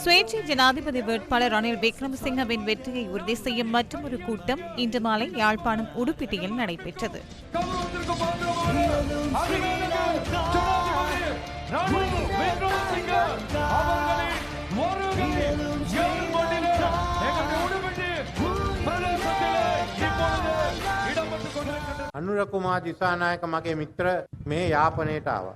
சுயேட்சை ஜனாதிபதி வேட்பாளர் ரணில் விக்ரமசிங்கவின் வெற்றியை உறுதி செய்யும் மற்றொரு கூட்டம் இன்று மாலை யாழ்ப்பாணம் உடுப்பிட்டியில் நடைபெற்றது கௌரவத்திற்கு பாத்திரமான அதிகாரிகள் ஜனாதிபதி ரணில் விக்ரமசிங்க அவர்களின் வருகை ஏற்பட்டிலே எங்களுடைய உடுப்பிட்டி பிரதேசத்திலே இப்பொழுது இடம்பெற்றுக் கொண்டிருக்கின்றது අනුර කුමා දිසානායක මගේ මිත්‍ර මේ යාපනයට ආවා.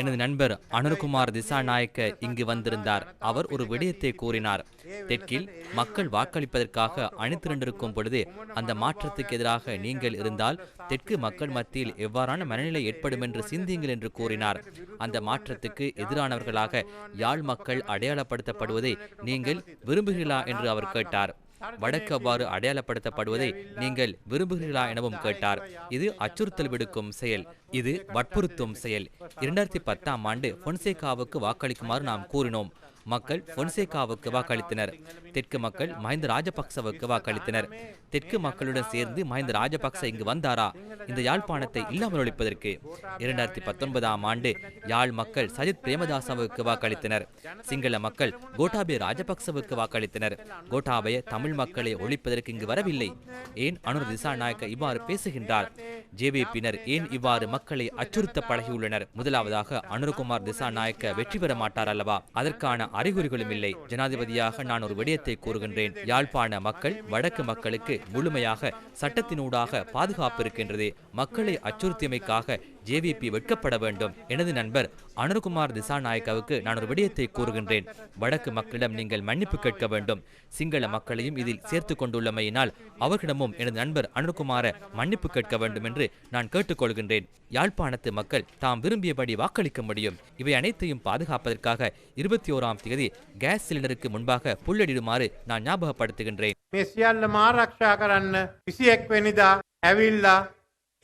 எனது நண்பர் அனுர்குமார் திசாநாயக்க இங்கு வந்திருந்தார். அவர் ஒரு விடயத்தை கூறினார். தெற்கில் மக்கள் வாக்களிப்பதற்காக அணிதிரண்டிருக்கும் பொழுது அந்த மாற்றத்துக்கு எதிராக நீங்கள் இருந்தால் தெற்கு மக்கள் மத்தியில் எவ்வாறான மனநிலை ஏற்படும் என்று சிந்தியுங்கள் என்று கூறினார். அந்த மாற்றத்துக்கு எதிரானவர்களாக யாழ் மக்கள் அடையாளப்படுத்தப்படுவதை நீங்கள் விரும்புகிறீர்களா என்று அவர் கேட்டார். வடக்கு அவ்வாறு அடையாளப்படுத்தப்படுவதை நீங்கள் விரும்புகிறீர்களா எனவும் கேட்டார். இது அச்சுறுத்தல் விடுக்கும் செயல். இது வற்புறுத்தும் செயல். இரண்டாயிரத்தி பத்தாம் ஆண்டு பொன்சேகாவுக்கு வாக்களிக்குமாறு நாம் கூறினோம். மக்கள் பொன்சேகாவுக்கு வாக்களித்தனர். தெற்கு மக்கள் மஹிந்த ராஜபக்சவுக்கு வாக்களித்தனர். தெற்கு மக்களுடன் சேர்ந்து மஹிந்த ராஜபக்ச இங்கு வந்தாரா? இந்த யாழ்ப்பாணத்தை இல்லாமல் ஒழிப்பதற்கு. இரண்டாயிரத்தி பத்தொன்பதாம் ஆண்டு யாழ் மக்கள் சஜித் பிரேமதாசவுக்கு வாக்களித்தனர். சிங்கள மக்கள் கோட்டாபய ராஜபக்சவுக்கு வாக்களித்தனர். கோட்டாபய தமிழ் மக்களை ஒழிப்பதற்கு இங்கு வரவில்லை. ஏன்? அனுர் திசாநாயக்க இவ்வாறு பேசுகின்றார். ஜேவிபியினர் ஏன் இவ்வாறு மக்களை அச்சுறுத்த பழகியுள்ளனர்? முதலாவதாக அனுர்குமார் திசாநாயக்க வெற்றி பெற மாட்டார் அல்லவா? அதற்கான அறிகுறிகளும் இல்லை. ஜனாதிபதியாக நான் ஒரு விடயத்தை கூறுகின்றேன். யாழ்ப்பாண மக்கள் வடக்கு மக்களுக்கு முழுமையாக சட்டத்தினூடாக பாதுகாப்பு இருக்கின்றது மக்களை அச்சுறுத்தியமைக்காக ஜேவிபி வெட்கப்பட வேண்டும். எனது நண்பர் அனுர்குமார் திசாநாயக்காவுக்கு நான் ஒரு விடயத்தை கூறுகின்றேன். வடக்கு மக்களிடம் நீங்கள் மன்னிப்பு கேட்க வேண்டும். சிங்கள மக்களையும் இதில் சேர்த்து கொண்டுள்ளமையினால் அவர்களிடமும் எனது நண்பர் அனுர்குமார மன்னிப்பு கேட்க வேண்டும் என்று வருமாறு நான் கேட்டுக்கொள்கின்றேன். யாழ்ப்பாணத்து மக்கள் தாம் விரும்பியபடி வாக்களிக்க முடியும். இவை அனைத்தையும் பாதுகாப்பதற்காக இருபத்தி ஓராம் தேதி கேஸ் சிலிண்டருக்கு முன்பாக புள்ளடிடுமாறு நான் ஞாபகப்படுத்துகின்றேன்.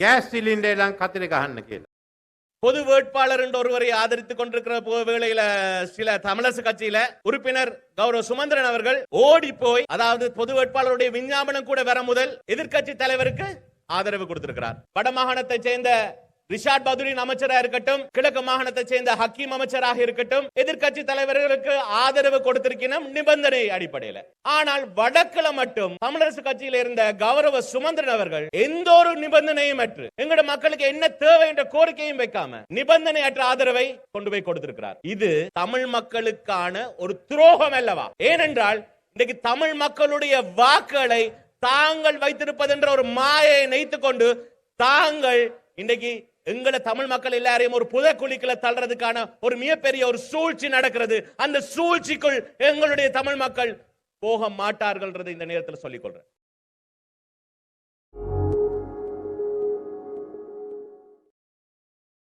கேஸ் சிலிண்டர் எல்லாம் கத்திரி கஹன்னு பொது வேட்பாளர் என்று ஒருவரை ஆதரித்துக் கொண்டிருக்கிற வேளையில சில தமிழரசு கட்சியில உறுப்பினர் கௌரவ சுமந்திரன் அவர்கள் ஓடி போய் அதாவது பொது வேட்பாளருடைய விஞ்ஞாபனம் கூட வர முதல் எதிர்கட்சி தலைவருக்கு ஆதரவு கொடுத்திருக்கிறார். வடமாகாணத்தை சேர்ந்த ரிஷாட் பதுரின் அமைச்சராக இருக்கட்டும் கிழக்கு மாகாணத்தை சேர்ந்த ஹக்கீம் அமைச்சராக இருக்கட்டும் எதிர்க்கட்சி தலைவர்களுக்கு ஆதரவு கொடுத்திருக்கணும் நிபந்தனை அடிப்படையில். ஆனால் வடக்குல மட்டும் தமிழரசு கட்சியில இருந்த கௌரவ சுமந்திரன் அவர்கள் எந்த ஒரு நிபந்தனையும் அற்று எங்கட மக்களுக்கு என்ன தேவை என்ற கோரிக்கையும் வைக்காம நிபந்தனை அற்ற ஆதரவை கொண்டு போய் கொடுத்திருக்கிறார். இது தமிழ் மக்களுக்கான ஒரு துரோகம் அல்லவா? ஏனென்றால் இன்னைக்கு தமிழ் மக்களுடைய வாக்குகளை தாங்கள் வைத்திருப்பதென்ற ஒரு மாயை நினைத்து கொண்டு தாங்கள் இன்றைக்கு எங்களை தமிழ் மக்கள் எல்லாரையும் ஒரு புதக்குழிக்குள்ள தள்ளுறதுக்கான ஒரு மிகப்பெரிய ஒரு சூழ்ச்சி நடக்கிறது. அந்த சூழ்ச்சிக்குள் எங்களுடைய தமிழ் மக்கள் போக மாட்டார்கள்ன்றதை இந்த நேரத்தில் சொல்லிக் கொள்றேன்.